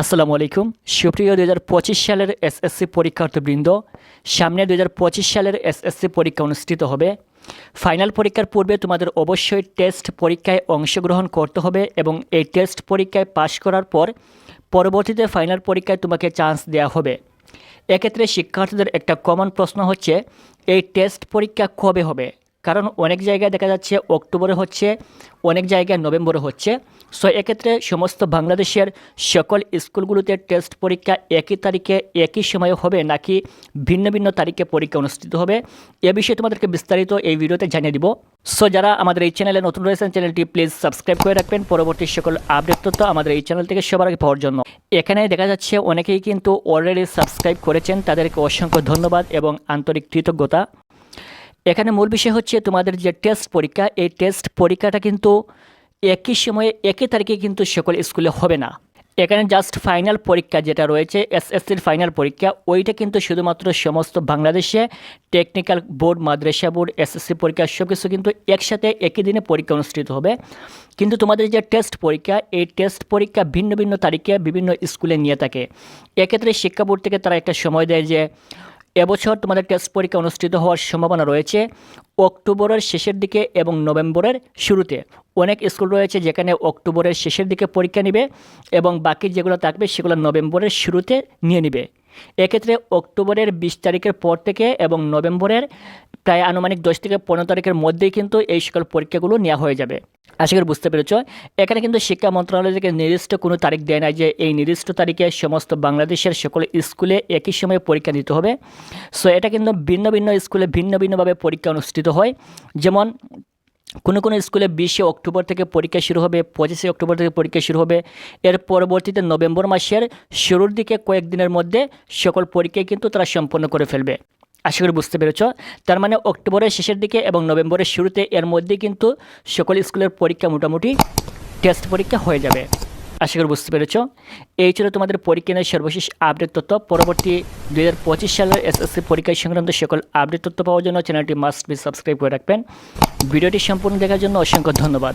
আসসালামু আলাইকুম। সুপ্রিয় দু হাজার পঁচিশ সালের এসএসসি পরীক্ষার্থীবৃন্দ, সামনে দু হাজার পঁচিশ সালের এসএসসি পরীক্ষা অনুষ্ঠিত হবে। ফাইনাল পরীক্ষার পূর্বে তোমাদের অবশ্যই টেস্ট পরীক্ষায় অংশগ্রহণ করতে হবে এবং এই টেস্ট পরীক্ষায় পাশ করার পর পরবর্তীতে ফাইনাল পরীক্ষায় তোমাকে চান্স দেওয়া হবে। এক্ষেত্রে শিক্ষার্থীদের একটা কমন প্রশ্ন হচ্ছে, এই টেস্ট পরীক্ষা কবে হবে? কারণ অনেক জায়গায় দেখা যাচ্ছে অক্টোবরে হচ্ছে, অনেক জায়গায় নভেম্বরে হচ্ছে। সো এক্ষেত্রে সমস্ত বাংলাদেশের সকল স্কুলগুলোতে টেস্ট পরীক্ষা একই তারিখে, একই সময়ে হবে নাকি ভিন্ন ভিন্ন তারিখে পরীক্ষা অনুষ্ঠিত হবে? এ বিষয়ে তোমাদেরকে বিস্তারিত এই ভিডিওতে জানিয়ে দিব। সো যারা আমাদের এই চ্যানেলে নতুন রয়েছেন, চ্যানেলটি প্লিজ সাবস্ক্রাইব করে রাখবেন। পরবর্তী সকল আপডেট তথ্য আমাদের এই চ্যানেল থেকে সবার আগে পাওয়ার জন্য। এখানে দেখা যাচ্ছে অনেকেই কিন্তু অলরেডি সাবস্ক্রাইব করেছেন। তাদেরকে অসংখ্য ধন্যবাদ এবং আন্তরিক কৃতজ্ঞতা। এখানে মূল বিষয় হচ্ছে তোমাদের যে টেস্ট পরীক্ষা, এই টেস্ট পরীক্ষাটা কিন্তু একই সময়ে, একই তারিখে কিন্তু সকল স্কুলে হবে না। এখানে জাস্ট ফাইনাল পরীক্ষা যেটা রয়েছে এসএসসির ফাইনাল পরীক্ষা, ওইটা কিন্তু শুধুমাত্র সমস্ত বাংলাদেশে টেকনিক্যাল বোর্ড মাদ্রাসা বোর্ড এসএসসি পরীক্ষা সব কিছু কিন্তু একসাথে একই দিনে পরীক্ষা অনুষ্ঠিত হবে। কিন্তু তোমাদের যে টেস্ট পরীক্ষা, এই টেস্ট পরীক্ষা ভিন্ন ভিন্ন তারিখে বিভিন্ন স্কুলে নিয়ে থাকে। এক্ষেত্রে শিক্ষা বোর্ড থেকে তারা একটা সময় দেয় যে এবছর তোমাদের টেস্ট পরীক্ষা অনুষ্ঠিত হওয়ার সম্ভাবনা রয়েছে অক্টোবরের শেষের দিকে এবং নভেম্বরের শুরুতে। অনেক স্কুল রয়েছে যেখানে অক্টোবরের শেষের দিকে পরীক্ষা নেবে এবং বাকি যেগুলো থাকবে সেগুলো নভেম্বরের শুরুতে নিয়ে নেবে। এক্ষেত্রে অক্টোবরের বিশ তারিখের পর থেকে এবং নভেম্বরের প্রায় আনুমানিক দশ থেকে পনেরো তারিখের মধ্যেই কিন্তু এই সকল পরীক্ষাগুলো নেওয়া হয়ে যাবে। আশা করি বুঝতে পেরেছ। এখানে কিন্তু শিক্ষা মন্ত্রণালয় থেকে নির্দিষ্ট কোনো তারিখ দেয় না যে এই নির্দিষ্ট তারিখে সমস্ত বাংলাদেশের সকল স্কুলে একই সময়ে পরীক্ষা দিতে হবে। সো এটা কিন্তু ভিন্ন ভিন্ন স্কুলে ভিন্ন ভিন্নভাবে পরীক্ষা অনুষ্ঠিত হয়। যেমন কোনো কোনো স্কুলে বিশে অক্টোবর থেকে পরীক্ষা শুরু হবে, পঁচিশে অক্টোবর থেকে পরীক্ষা শুরু হবে। এর পরবর্তীতে নভেম্বর মাসের শুরুর দিকে কয়েকদিনের মধ্যে সকল পরীক্ষাই কিন্তু তারা সম্পন্ন করে ফেলবে। আশা করি বুঝতে পেরেছ? তার মানে অক্টোবরের শেষের দিকে এবং নভেম্বরের শুরুতে এর মধ্যে কিন্তু সকল স্কুলের পরীক্ষা মোটামুটি টেস্ট পরীক্ষা হয়ে যাবে। আশা করি বুঝতে পেরেছ? এই ছিল তোমাদের পরীক্ষা নিয়ে সর্বশেষ আপডেট তথ্য। পরবর্তী দুই হাজার পঁচিশ সালের এসএসসি পরীক্ষা সংক্রান্ত সকল আপডেট তথ্য পাওয়ার জন্য চ্যানেলটি মাস্ট বি সাবস্ক্রাইব করে রাখবেন। ভিডিওটি সম্পূর্ণ দেখার জন্য অসংখ্য ধন্যবাদ।